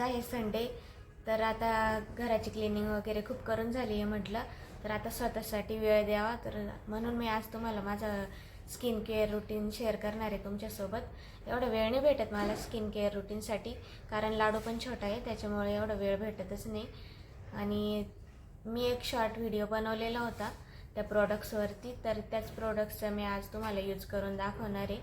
आहे संडे तर आता घराची क्लिनिंग वगैरे खूप करून झाली आहे म्हटलं. तर आता स्वतःसाठी वेळ द्यावा. तर म्हणून मी आज तुम्हाला माझं स्किन केअर रुटीन शेअर करणार आहे तुमच्यासोबत. एवढा वेळ नाही भेटत मला स्किन केअर रुटीनसाठी कारण लाडू पण छोटा आहे त्याच्यामुळे एवढा वेळ भेटतच नाही. आणि मी एक शॉर्ट व्हिडिओ बनवलेला होता त्या प्रोडक्ट्सवरती तर त्याच प्रोडक्ट्सचा मी आज तुम्हाला यूज करून दाखवणार आहे.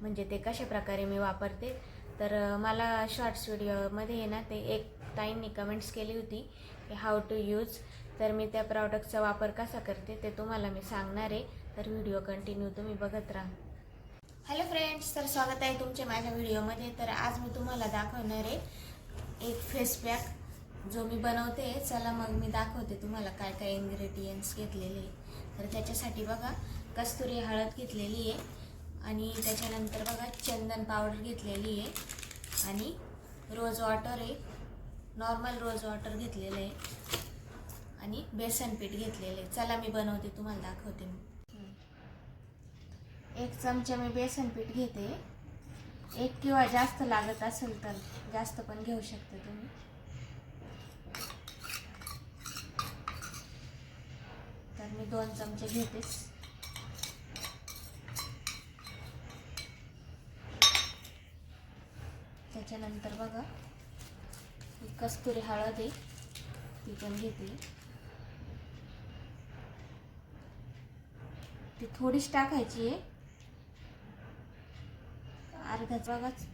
म्हणजे ते कशा प्रकारे मी वापरते. तर मला शॉर्ट्स व्हिडिओमध्ये आहे ना ते एक ताईंनी कमेंट्स केली होती की हाऊ टू यूज तर मी त्या प्रॉडक्टचा वापर कसा करते ते तुम्हाला मी सांगणार आहे. तर व्हिडिओ कंटिन्यू तुम्ही बघत राहा. हॅलो फ्रेंड्स तर स्वागत आहे तुमचे माझ्या व्हिडिओमध्ये तर आज मी तुम्हाला दाखवणार आहे एक फेस पॅक जो मी बनवते. चला मग मी दाखवते तुम्हाला काय काय इन्ग्रेडियंट्स घेतलेले तर त्याच्यासाठी बघा कस्तुरी हळद घेतलेली आहे. आणि त्याच्यानंतर बघा चंदन पावडर घेतलेली आहे. आणि रोज वॉटर आहे. नॉर्मल रोज वॉटर घेतलेलं आहे. आणि बेसन पीठ घेतलेलं आहे. चला मी बनवते तुम्हाला दाखवते मी. एक चमचा मी बेसन पीठ घेते. एक किंवा जास्त लागत असेल तर जास्त पण घेऊ शकता तुम्ही. तर मी दोन चमचे घेतेच. त्याच्यानंतर बघा. ही कस्तुरी हळद आहे. ती पण घेते. ती थोडीच टाकायची आहे. अर्धाच बघाच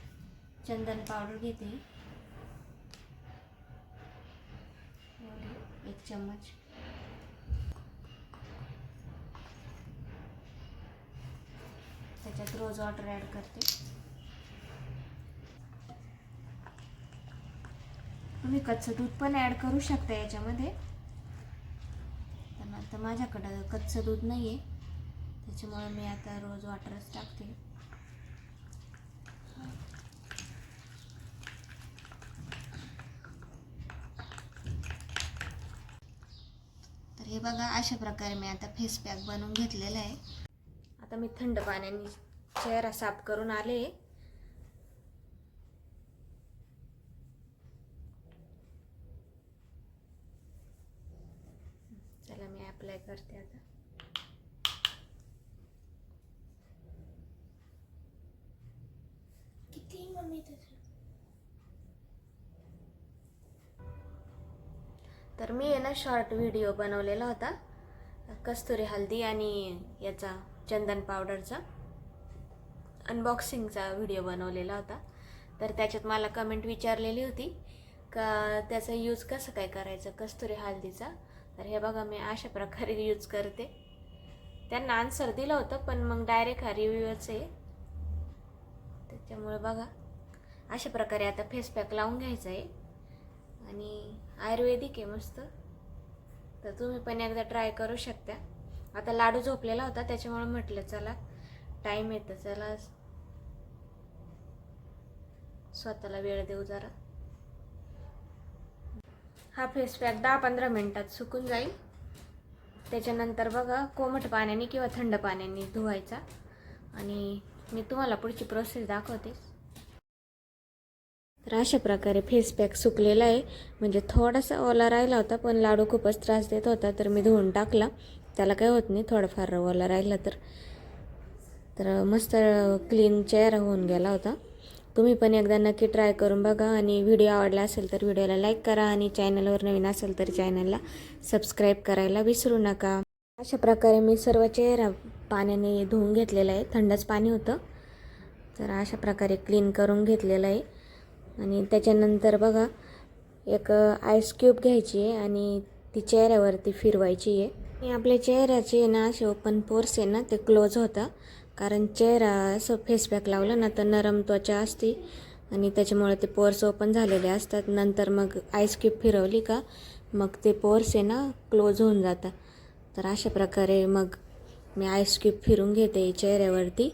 चंदन पावडर घेते. एक चम्मच. त्याच्यात रोज वॉटर ॲड करते. तुम्ही कच्चं दूध पण ॲड करू शकता याच्यामध्ये. पण आता माझ्याकडं कच्चं दूध नाही आहे त्याच्यामुळे मी आता रोज वॉटरच टाकते. तर हे बघा अशा प्रकारे मी आता फेस पॅक बनवून घेतलेला आहे. आता मी थंड पाण्याने चेहरा साफ करून आले चला मी अप्लाय करते आता. किती मम्मी तर मी आहे ना शॉर्ट व्हिडिओ बनवलेला होता. कस्तुरी हल्दी आणि याचा चंदन पावडरचा अनबॉक्सिंगचा व्हिडिओ बनवलेला होता. तर त्याच्यात मला कमेंट विचारलेली होती का त्याचा यूज कसं काय करायचं? कस्तुरी हल्दीचा तर हे बघा मी अशा प्रकारे यूज करते. त्यांना आन्सर दिलं होतं पण मग डायरेक्ट हा रिव्ह्यूच आहे. त्याच्यामुळे बघा अशा प्रकारे आता फेस पॅक लावून घ्यायचा आहे. आणि आयुर्वेदिक आहे मस्त. तर तुम्ही पण एकदा ट्राय करू शकता. आता लाडू झोपलेला होता त्याच्यामुळे म्हटलं चला टाईम येतं चला. स्वतःला वेळ देऊ जरा. हा फेस पॅक दहा पंधरा मिनटात सुकून जाईल. त्याच्यानंतर बघा कोमट पाण्याने किंवा थंड पाण्याने धुवायचा. आणि मी तुम्हाला पुढची प्रोसेस दाखवते. तर अशा प्रकारे फेस पॅक सुकलेला आहे. म्हणजे थोडासा ओला राहिला होता पण लाडू खूपच त्रास देत होता तर मी धुवून टाकला. त्याला काही होत नाही थोडाफार ओला राहिला तर. तर मस्त क्लीन चेहरा होऊन गेला होता. तुम्ही पण एकदा नक्की ट्राय करून बघा आणि व्हिडिओ आवडला असेल तर व्हिडिओला लाईक करा आणि चॅनलवर नवीन असेल तर चॅनलला सबस्क्राईब करायला विसरू नका. अशा प्रकारे मी सर्व चेहरा पाण्याने धुवून घेतलेला आहे. थंडच पाणी होतं. तर अशा प्रकारे क्लीन करून घेतलेलं आहे. आणि त्याच्यानंतर बघा एक आईस क्यूब घ्यायची आहे आणि ती चेहऱ्यावरती फिरवायची आहे. आणि आपल्या चेहऱ्याचे आहे ना असे ओपन पोर्स आहे ना ते क्लोज होतं. कारण चेहरा असं फेस पॅक लावलं ना तर नरम त्वचा असते. आणि त्याच्यामुळे ते पोर्स ओपन झालेले असतात. नंतर मग आईस क्यूब फिरवली का मग ते पोर्स आहे ना क्लोज होऊन जातात. तर अशा प्रकारे मग मी आईस क्यूब फिरून घेते चेहऱ्यावरती.